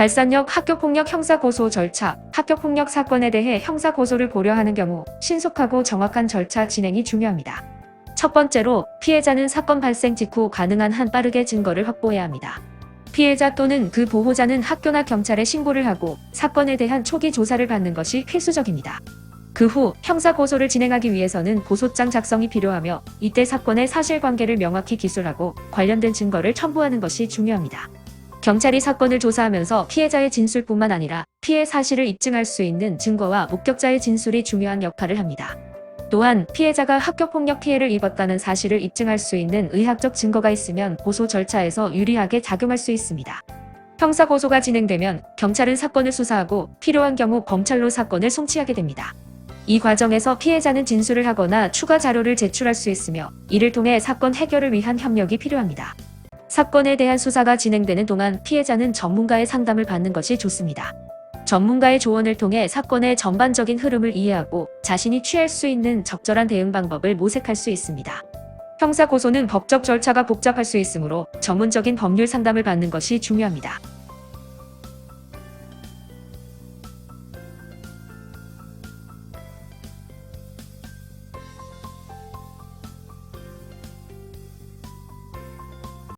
달산역 학교폭력 형사고소 절차, 학교폭력 사건에 대해 형사고소를 고려하는 경우 신속하고 정확한 절차 진행이 중요합니다. 첫 번째로 피해자는 사건 발생 직후 가능한 한 빠르게 증거를 확보해야 합니다. 피해자 또는 그 보호자는 학교나 경찰에 신고를 하고 사건에 대한 초기 조사를 받는 것이 필수적입니다. 그 후 형사고소를 진행하기 위해서는 고소장 작성이 필요하며 이때 사건의 사실관계를 명확히 기술하고 관련된 증거를 첨부하는 것이 중요합니다. 경찰이 사건을 조사하면서 피해자의 진술뿐만 아니라 피해 사실을 입증할 수 있는 증거와 목격자의 진술이 중요한 역할을 합니다. 또한 피해자가 학교폭력 피해를 입었다는 사실을 입증할 수 있는 의학적 증거가 있으면 고소 절차에서 유리하게 작용할 수 있습니다. 형사고소가 진행되면 경찰은 사건을 수사하고 필요한 경우 검찰로 사건을 송치하게 됩니다. 이 과정에서 피해자는 진술을 하거나 추가 자료를 제출할 수 있으며 이를 통해 사건 해결을 위한 협력이 필요합니다. 사건에 대한 수사가 진행되는 동안 피해자는 전문가의 상담을 받는 것이 좋습니다. 전문가의 조언을 통해 사건의 전반적인 흐름을 이해하고 자신이 취할 수 있는 적절한 대응 방법을 모색할 수 있습니다. 형사 고소는 법적 절차가 복잡할 수 있으므로 전문적인 법률 상담을 받는 것이 중요합니다.